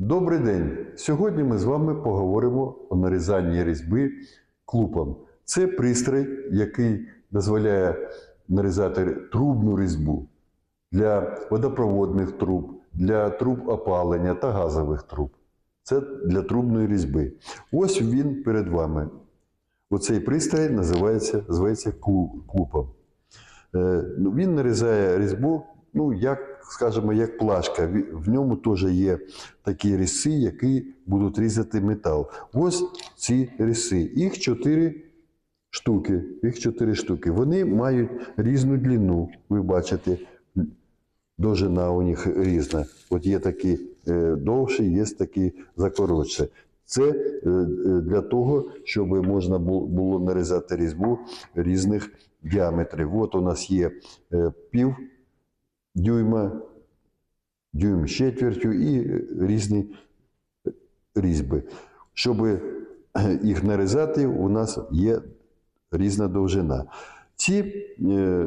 Добрий день! Сьогодні ми з вами поговоримо о нарізанні різьби клупом. Це пристрій, який дозволяє нарізати трубну різьбу для водопроводних труб, для труб опалення та газових труб. Це для трубної різьби. Ось він перед вами. Оцей пристрій називається, називається клупом. Е, ну, Він нарізає різьбу, ну, як, скажімо, як плашка. В ньому теж є такі різи, які будуть різати метал. Ось ці різи. Їх чотири штуки. Їх чотири штуки. Вони мають різну длину. Ви бачите, довжина у них різна. От є такі е, довші, є такі закоротші. Це е, е, для того, щоб можна було нарізати різьбу різних діаметрів. От у нас є пів дюйма, дюйм з четвертю і е, різні різьби. Щоб е, їх нарізати, у нас є різна довжина. Ці е,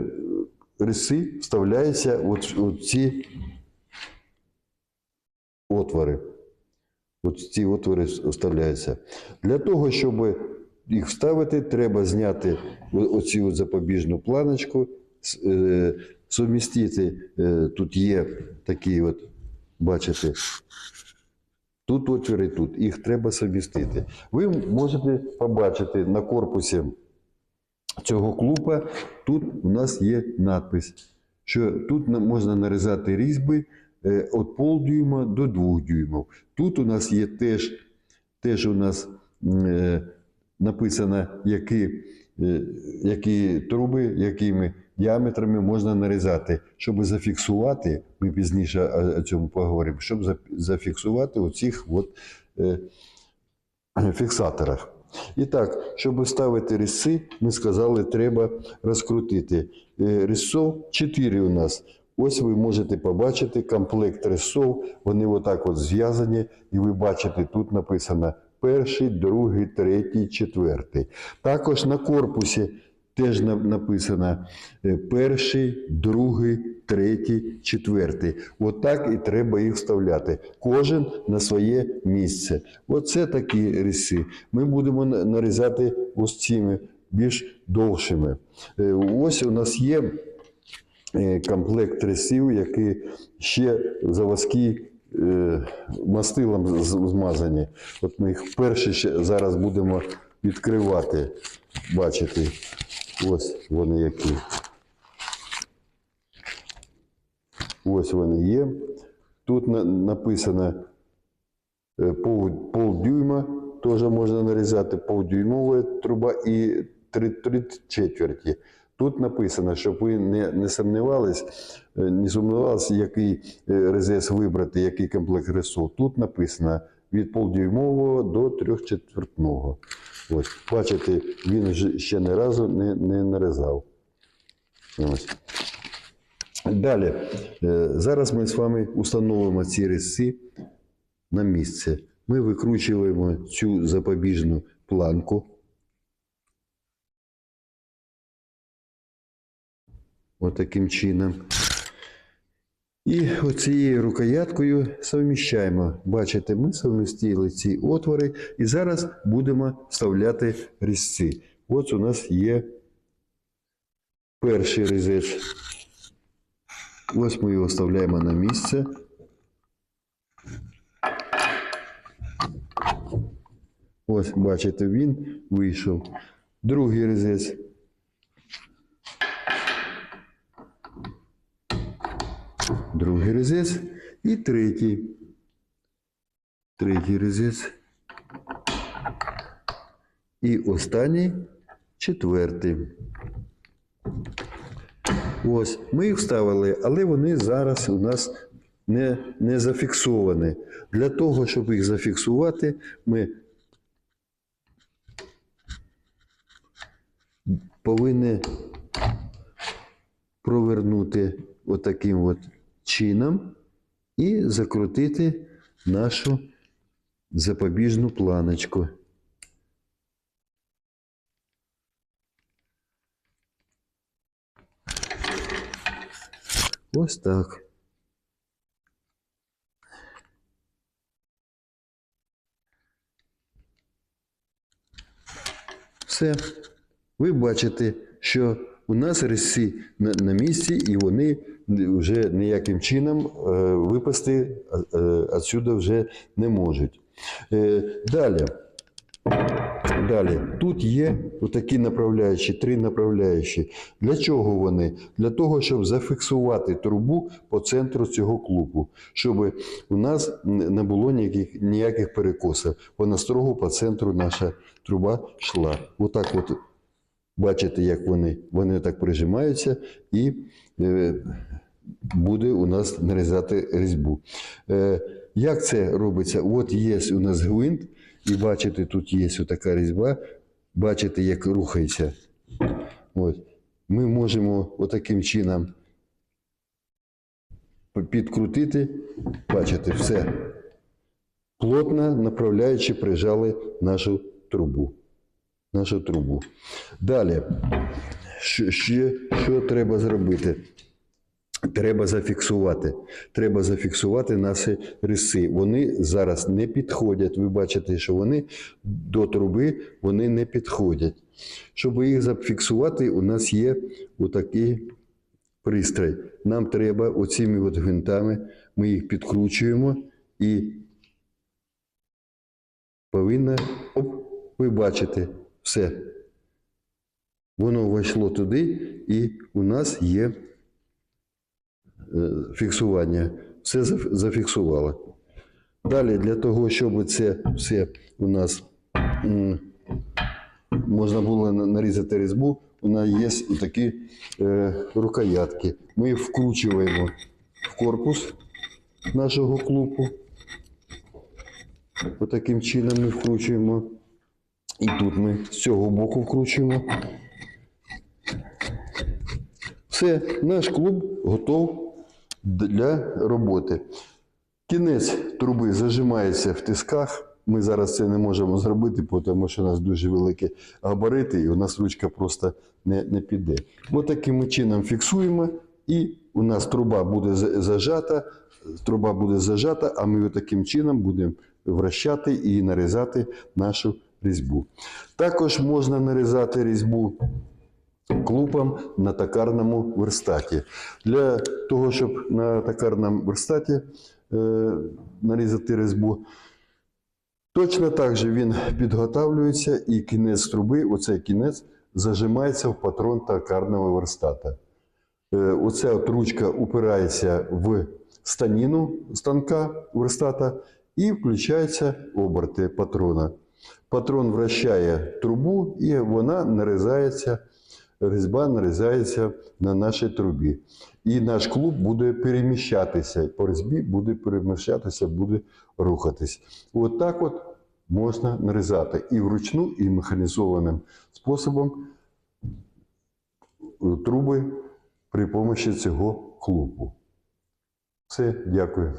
риси вставляються от ці отвори. От ці отвори вставляються. Для того, щоб їх вставити, треба зняти оцю запобіжну планочку, с- е, е, Тут є такі, от, бачите, тут отвори, тут. Їх треба сумістити. Ви можете побачити на корпусі цього клупа, тут у нас є надпис, що тут можна нарізати різьби е, від полдюйма до 2 дюймів. Тут у нас є теж, теж у нас е, написано, які, е, які труби, якими діаметрами можна нарізати, щоб зафіксувати, ми пізніше о, о цьому поговоримо, щоб зафіксувати у цих от, е, фіксаторах. І так, щоб ставити різці, ми сказали, треба розкрутити. Е, Різцов 4 у нас. Ось ви можете побачити комплект різцов, вони отак от зв'язані, і ви бачите, тут написано перший, другий, третій, четвертий. Також на корпусі теж на- написано е, перший, другий, третій, четвертий. Отак і треба їх вставляти. Кожен на своє місце. Оце такі риси. Ми будемо нарізати ось цими більш довшими. Е, Ось у нас є е, комплект рисів, які ще заводські е, мастилом змазані. От ми їх перші зараз будемо відкривати. Бачите, ось вони які. Ось вони є. Тут написано е, пол, полдюйма, теж можна нарізати полдюймова труба і три, три четверті. Тут написано, щоб ви не, не сумнівались, е, не сумнівалися, який е, резес вибрати, який комплект ресов. Тут написано від полдюймового до трьохчетвертного. Ось, бачите, він ще ні разу не, не нарізав. Ось. Далі, е, зараз ми з вами установимо ці різці на місце. Ми викручуємо цю запобіжну планку. Отаким чином. І оцією рукояткою совміщаємо. Бачите, ми совмістили ці отвори і зараз будемо вставляти різці. Ось у нас є перший різець. Ось ми його вставляємо на місце. Ось, бачите, він вийшов. Другий різець. Другий різець і третій. Третій різець. І останній четвертий. Ось, ми їх вставили, але вони зараз у нас не, не зафіксовані. Для того, щоб їх зафіксувати, ми повинні провернути отаким от чином і закрутити нашу запобіжну планочку. Ось так. Все. Ви бачите, що у нас різці на, на місці, і вони вже ніяким чином е, випасти е, вже не можуть. Е, далі. Далі, тут є отакі направляючі, три направляючі. Для чого вони? Для того, щоб зафіксувати трубу по центру цього клубу, щоб у нас не було ніяких, ніяких перекосів. Вона строго по центру наша труба йшла. Отак от бачите, як вони, вони так прижимаються і е, буде у нас нарізати різьбу. Е, як це робиться? От є у нас гвинт, і бачите, тут є така різьба, бачите, як рухається. От. Ми можемо отаким чином підкрутити, бачите, все. Плотно направляючи, прижали нашу трубу. Нашу трубу. Далі, що, ще, що треба зробити? Треба зафіксувати. Треба зафіксувати наші риси. Вони зараз не підходять. Ви бачите, що вони до труби вони не підходять. Щоб їх зафіксувати, у нас є отакий пристрій. Нам треба оціми от гвинтами, ми їх підкручуємо і повинно, оп, ви бачите, все. Воно вийшло туди, і у нас є е, фіксування. Все зафіксувало. Далі, для того, щоб це все у нас можна було нарізати різьбу, у нас є такі е, рукоятки. Ми вкручуємо в корпус нашого клубу. Отаким чином ми вкручуємо. І тут ми з цього боку вкручуємо. Все, наш клуб готов для роботи. Кінець труби зажимається в тисках. Ми зараз це не можемо зробити, тому що у нас дуже великі габарити, і у нас ручка просто не, не піде. Ось таким чином фіксуємо, і у нас труба буде зажата, труба буде зажата, а ми таким чином будемо вращати і нарізати нашу різьбу. Також можна нарізати різьбу клупом на токарному верстаті. Для того, щоб на токарному верстаті е, нарізати різьбу, точно так же він підготавлюється і кінець труби, оцей кінець, зажимається в патрон токарного верстата. Е, Оця от ручка упирається в станіну станка верстата і включаються оберти патрона. Патрон вращає трубу і вона нарізається, різьба нарізається на нашій трубі. І наш клуб буде переміщатися, по різьбі буде переміщатися, буде рухатись. От от можна нарізати і вручну, і механізованим способом труби при помощі цього клубу. Все, дякую.